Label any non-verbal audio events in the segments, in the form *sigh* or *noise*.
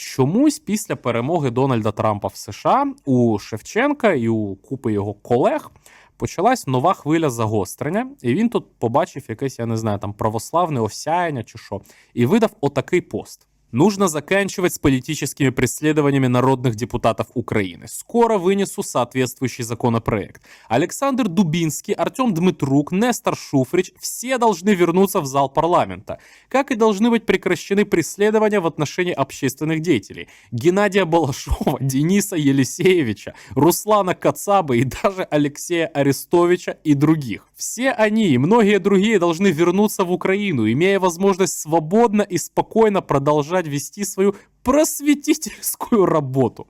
чомусь після перемоги Дональда Трампа в США у Шевченка і у купи його колег почалась нова хвиля загострення, і він тут побачив якесь, я не знаю, там православне осяяння чи що, і видав отакий пост. Нужно заканчивать с политическими преследованиями народных депутатов Украины. Скоро вынесу соответствующий законопроект. Александр Дубинский, Артем Дмитрук, Нестор Шуфрич – все должны вернуться в зал парламента. Как и должны быть прекращены преследования в отношении общественных деятелей. Геннадия Балашова, *laughs* Дениса Елисеевича, Руслана Кацаба и даже Алексея Арестовича и других. Все они и многие другие должны вернуться в Украину, имея возможность свободно и спокойно продолжать вести свою просветительскую работу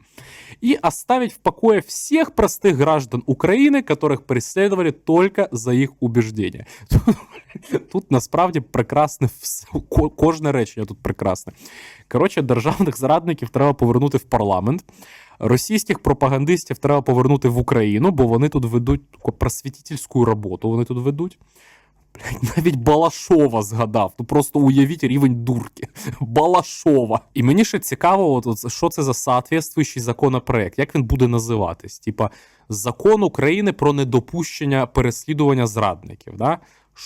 и оставить в покое всех простых граждан Украины, которых преследовали только за їх убеждения. *laughs* Тут насправді прекрасне все, ко- кожне речення тут прекрасне. Коротше, державних зрадників треба повернути в парламент. Російських пропагандистів треба повернути в Україну, бо вони тут ведуть таку просвітительську роботу. Вони тут ведуть. Блядь, навіть Балашова згадав. Ну просто уявіть рівень дурки. Балашова. І мені ще цікаво, от, от, що це за соответствуючий законопроект, як він буде називатись? Типа закон України про недопущення переслідування зрадників. Да?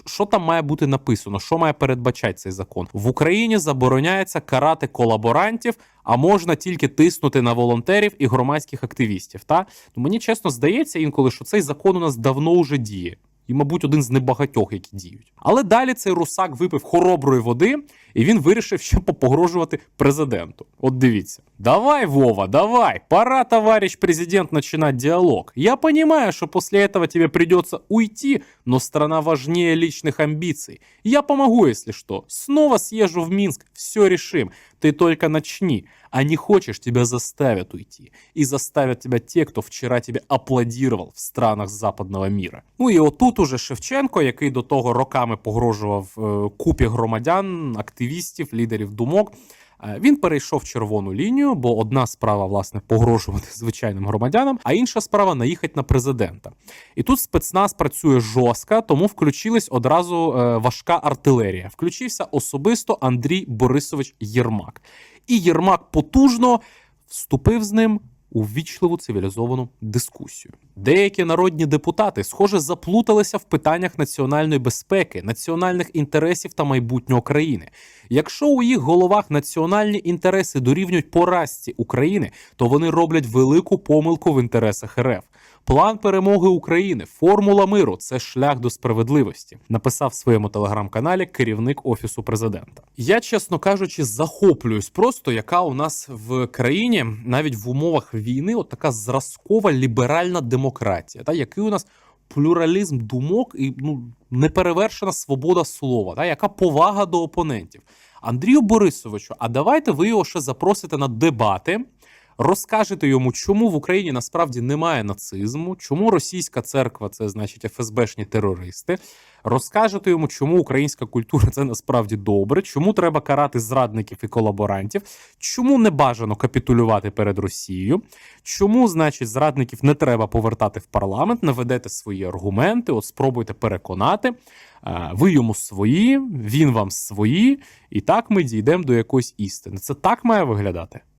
Що там має бути написано? Що має передбачати цей закон? В Україні забороняється карати колаборантів, а можна тільки тиснути на волонтерів і громадських активістів. Та? Ну, мені чесно здається інколи, що цей закон у нас давно вже діє. І, мабуть, один з небагатьох, які діють. Але далі цей русак випив хороброї води, і він вирішив ще попогрожувати президенту. От дивіться. Давай, Вова, давай. Пора, товарищ президент, починати діалог. Я розумію, що після этого тебе придеться уйти, но страна важнее личных амбиций. Я помогу, если что. Снова съезжу в Минск, все решим. Ты только начни. А не хочешь, тебя заставят уйти. И заставят тебя те, кто вчера тебе аплодировал в странах западного мира. Ну і отут уже Шевченко, який до того роками погрожував е, купі громадян, активістів, лідерів думок. Е, Він перейшов червону лінію, бо одна справа, власне, погрожувати *laughs* звичайним громадянам, а інша справа наїхати на президента. І тут спецназ працює жорстко, тому включилась одразу е, важка артилерія. Включився особисто Андрій Борисович Єрмак. І Єрмак потужно вступив з ним у ввічливу цивілізовану дискусію. Деякі народні депутати, схоже, заплуталися в питаннях національної безпеки, національних інтересів та майбутнього країни. Якщо у їх головах національні інтереси дорівнюють поразці України, то вони роблять велику помилку в інтересах РФ. План перемоги України, формула миру це шлях до справедливості, написав в своєму телеграм-каналі керівник офісу президента. Я, чесно кажучи, захоплююсь просто, яка у нас в країні навіть в умовах війни, от така зразкова ліберальна демократія, та який у нас плюралізм думок і ну неперевершена свобода слова, та яка повага до опонентів. Андрію Борисовичу, а давайте ви його ще запросите на дебати. Розкажете йому, чому в Україні насправді немає нацизму, чому російська церква це значить ФСБшні терористи. Розкажете йому, чому українська культура це насправді добре, чому треба карати зрадників і колаборантів, чому не бажано капітулювати перед Росією, чому, значить, зрадників не треба повертати в парламент, наведете свої аргументи, от спробуйте переконати. Е, Ви йому свої, він вам свої, і так ми дійдемо до якоїсь істини. Це так має виглядати.